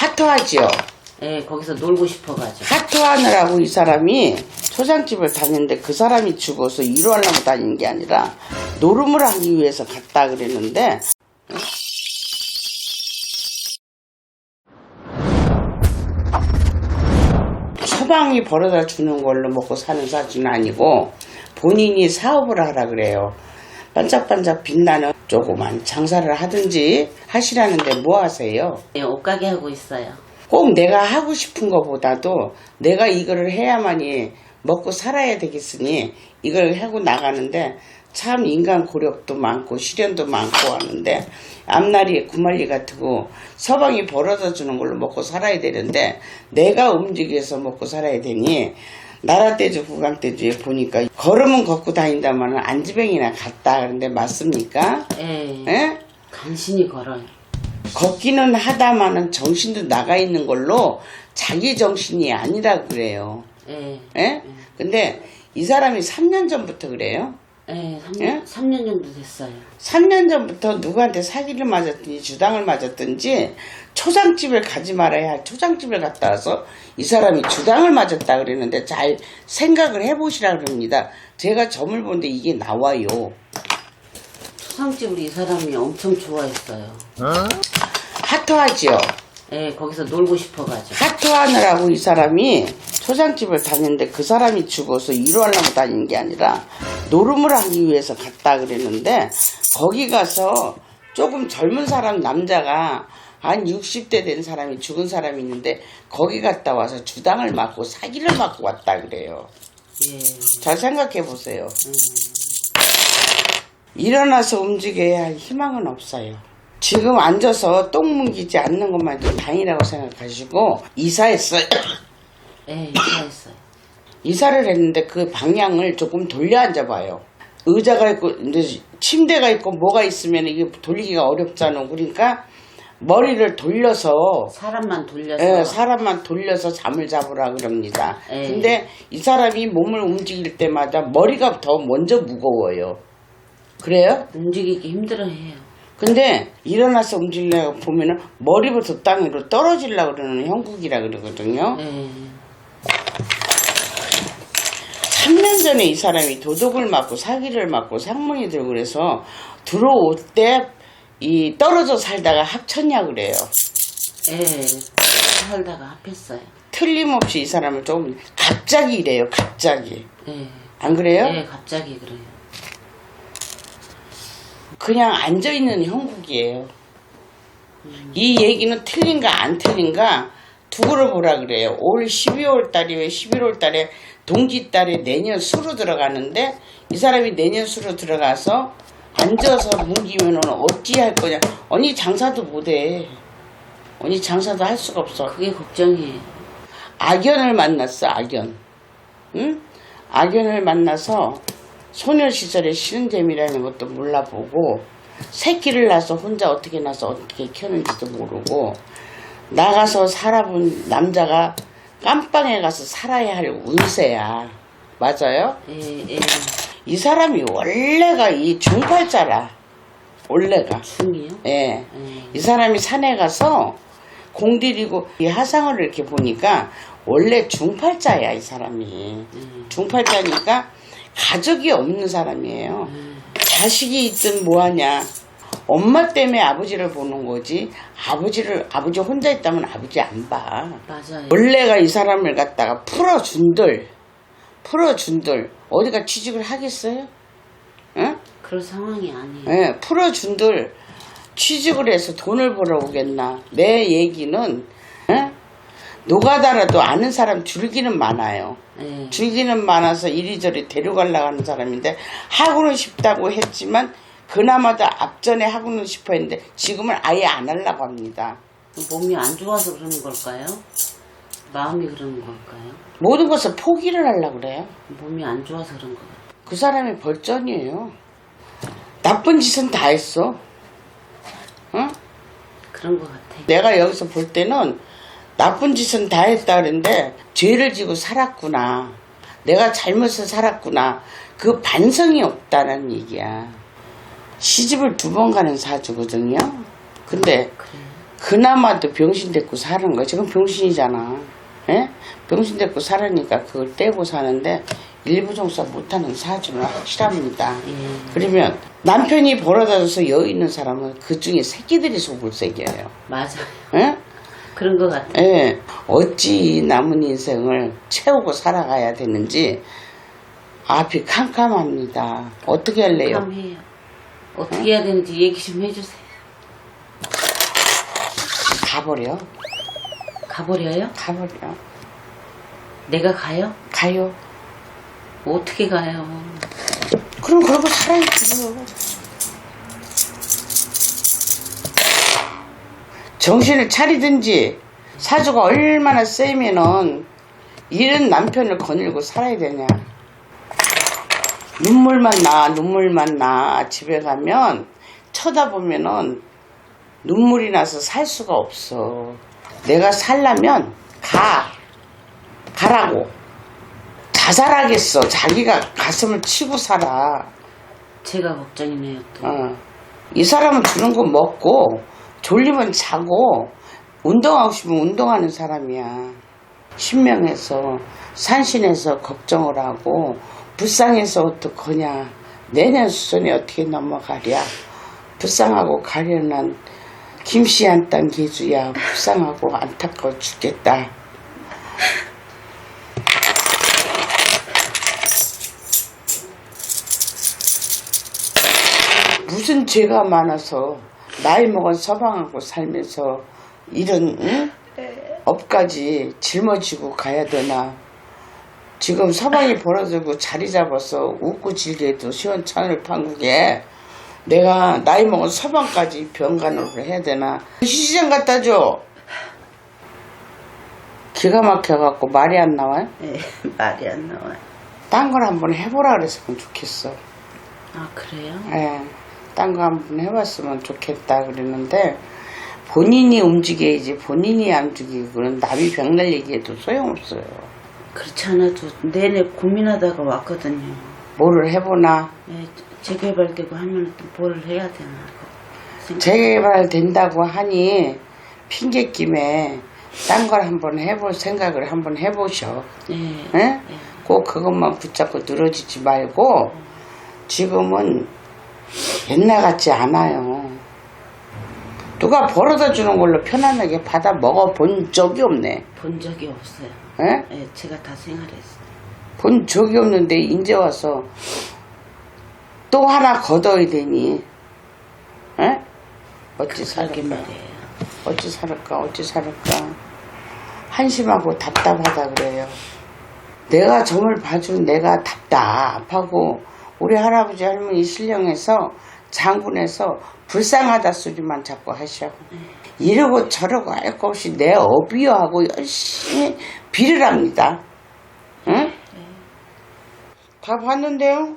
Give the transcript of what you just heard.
하토하지요. 예, 거기서 놀고 싶어가지고. 하토하느라고 이 사람이 초장집을 다녔는데 그 사람이 죽어서 일하려고 다니는 게 아니라 노름을 하기 위해서 갔다 그랬는데 서방이 벌어다 주는 걸로 먹고 사는 사주는 아니고 본인이 사업을 하라 그래요. 반짝반짝 빛나는 조그만 장사를 하든지 하시라는데 뭐 하세요? 예, 옷가게 하고 있어요. 꼭 내가 하고 싶은 것보다도 내가 이거를 해야만이 먹고 살아야 되겠으니 이걸 하고 나가는데 참 인간 고력도 많고 시련도 많고 하는데 앞날이 구말리 같고 서방이 벌어다 주는 걸로 먹고 살아야 되는데 내가 움직여서 먹고 살아야 되니 나라떼주 구강떼주에 보니까 걸음은 걷고 다닌다마는 안지뱅이나 갔다 그런데 맞습니까? 예, 예? 간신히 걸어요. 걷기는 하다마는 정신도 나가 있는 걸로 자기 정신이 아니라 그래요. 예, 예? 근데 이 사람이 3년 전부터 그래요. 예, 3년, 예? 3년 정도 됐어요. 3년 전부터 누구한테 사기를 맞았든지 주당을 맞았든지 초장집을 가지 말아야 할 초장집을 갔다 와서 이 사람이 주당을 맞았다 그랬는데 잘 생각을 해보시라 그럽니다. 제가 점을 보는데 이게 나와요. 초상집을 이 사람이 엄청 좋아했어요. 하토하지요. 예, 거기서 놀고 싶어가지고. 하토하느라고 이 사람이 초장집을 다녔는데 그 사람이 죽어서 일하려고 다니는 게 아니라 노름을 하기 위해서 갔다 그랬는데 거기 가서 조금 젊은 사람 남자가 한 60대 된 사람이 죽은 사람이 있는데 거기 갔다 와서 주당을 맞고 사기를 맞고 왔다 그래요. 예, 잘 생각해 보세요. 일어나서 움직여야 할 희망은 없어요. 지금 앉아서 똥 뭉기지 않는 것만 좀 다행이라고 생각하시고 이사했어요. 예, 이사했어요. 이사를 했는데 그 방향을 조금 돌려 앉아봐요. 의자가 있고 침대가 있고 뭐가 있으면 이게 돌리기가 어렵잖아. 그러니까 머리를 돌려서 사람만 돌려서. 예, 사람만 돌려서 잠을 잡으라 그럽니다. 예. 근데 이 사람이 몸을 움직일 때마다 머리가 더 먼저 무거워요. 그래요? 움직이기 힘들어해요. 근데 일어나서 움직이려고 보면은 머리부터 땅으로 떨어지려고 그러는 형국이라 그러거든요. 예, 3년 전에 이 사람이 도둑을 맞고 사기를 맞고 상문이 들고 그래서 들어올 때 이 떨어져 살다가 합쳤냐 그래요. 예, 살다가 합했어요. 틀림없이 이 사람을 조금 갑자기 이래요. 갑자기. 예, 안 그래요? 예, 갑자기 그래요. 그냥 앉아 있는 형국이에요. 이 얘기는 틀린가 안 틀린가 두고를 보라 그래요. 올 12월 달이에요. 11월 달에 동기 달에 내년 수로 들어가는데 이 사람이 내년 수로 들어가서 앉아서 뭉기면은 어찌 할 거냐. 언니 장사도 못해. 언니 장사도 할 수가 없어. 그게 걱정이에요. 악연을 만났어, 악연. 응? 악연을 만나서 소녀 시절에 쉬는 재미라는 것도 몰라보고, 새끼를 낳아서 혼자 어떻게 낳아서 어떻게 키웠는지도 모르고, 나가서 살아본 남자가 깜빵에 가서 살아야 할 운세야. 맞아요? 예, 예, 이 사람이 원래가 이 중팔자라. 원래가. 춤이요? 예. 예, 이 사람이 산에 가서 공들이고 이 하상을 이렇게 보니까 원래 중팔자야 이 사람이 중팔자니까 가족이 없는 사람이에요 자식이 있든 뭐하냐 엄마 때문에 아버지를 보는 거지 아버지를 아버지 혼자 있다면 아버지 안 봐 맞아요. 원래가 이 사람을 갖다가 풀어준들 풀어준들 어디가 취직을 하겠어요? 응? 그럴 상황이 아니에요. 예, 풀어준들 취직을 해서 돈을 벌어오겠나. 내 얘기는 예? 노가다라도 아는 사람 줄기는 많아요. 예, 줄기는 많아서 이리저리 데려가려고 하는 사람인데 하고는 싶다고 했지만 그나마도 앞전에 하고는 싶어 했는데 지금은 아예 안 하려고 합니다. 몸이 안 좋아서 그러는 걸까요? 마음이 그러는 걸까요? 모든 것을 포기를 하려고 그래요. 몸이 안 좋아서 그런 거예요. 그 사람이 벌전이에요. 나쁜 짓은 다 했어. 응? 그런 것 같아요. 내가 여기서 볼 때는 나쁜 짓은 다 했다 그랬는데 죄를 지고 살았구나. 내가 잘못을 살았구나. 그 반성이 없다는 얘기야. 시집을 두 번 가는 사주거든요. 근데 그래요. 그나마도 병신 데리고 사는 거 지금 병신이잖아. 예? 병신 데리고 살으니까 그걸 떼고 사는데 일부 종사 못하는 사주는 확실합니다. 예. 그러면 남편이 벌어다줘서 여 있는 사람은 그 중에 새끼들이 속을 새겨요. 맞아. 예? 그런 것 같아. 예. 어찌 이 남은 인생을 채우고 살아가야 되는지 앞이 캄캄합니다. 어떻게 할래요? 함해요. 어떻게 해야 되는지 얘기 좀 해주세요. 가버려. 가버려요? 가버려. 내가 가요? 가요. 어떻게 가요? 그럼 그러고 살아야죠. 정신을 차리든지 사주가 얼마나 세면은 이런 남편을 거닐고 살아야 되냐. 눈물만 나, 눈물만 나. 집에 가면 쳐다보면은 눈물이 나서 살 수가 없어. 내가 살려면 가. 가라고. 자살하겠어. 자기가 가슴을 치고 살아. 제가 걱정이네요 또. 어. 이 사람은 주는 거 먹고 졸리면 자고 운동하고 싶으면 운동하는 사람이야. 신명해서 산신해서 걱정을 하고 불쌍해서 어떡하냐. 내년 수선이 어떻게 넘어가랴. 불쌍하고 가련한 김씨 한땅 개주야. 불쌍하고 안타까워 죽겠다. 무슨 죄가 많아서 나이 먹은 서방하고 살면서 이런 응? 업까지 짊어지고 가야 되나 지금 서방이 벌어지고 자리 잡아서 웃고 질게도 시원찮을 판국에 내가 나이 먹은 서방까지 병간호를 해야 되나 시장 갖다 줘 기가 막혀갖고 말이 안 나와요 네, 말이 안 나와요. 딴 걸 한번 해보라 그랬으면 좋겠어 아 그래요? 예, 딴 거 한번 해봤으면 좋겠다 그랬는데 본인이 움직여야지 본인이 안 움직이고는 남이 병날 얘기해도 소용없어요. 그렇지 않아도 내내 고민하다가 왔거든요. 뭐를 해보나 네, 재개발되고 하면 또 뭘 해야 되나. 생각- 재개발 된다고 하니 핑계 김에 딴 걸 한번 해볼 생각을 한번 해보셔. 네. 예? 네. 꼭 그것만 붙잡고 늘어지지 말고 지금은 옛날 같지 않아요. 누가 벌어다 주는 걸로 편안하게 받아 먹어 본 적이 없네. 본 적이 없어요. 예? 네, 제가 다 생활했어요. 본 적이 없는데 이제 와서 또 하나 걷어야 되니 에? 어찌 그러게 살을까 말이에요. 어찌 살을까 어찌 살을까 한심하고 답답하다 그래요 내가 점을 봐준 내가 답답하고 우리 할아버지 할머니 신령해서 장군에서 불쌍하다 소리만 자꾸 하셔 이러고 저러고 할 것 없이 내 어비어 하고 열심히 비를 합니다. 응? 다 봤는데요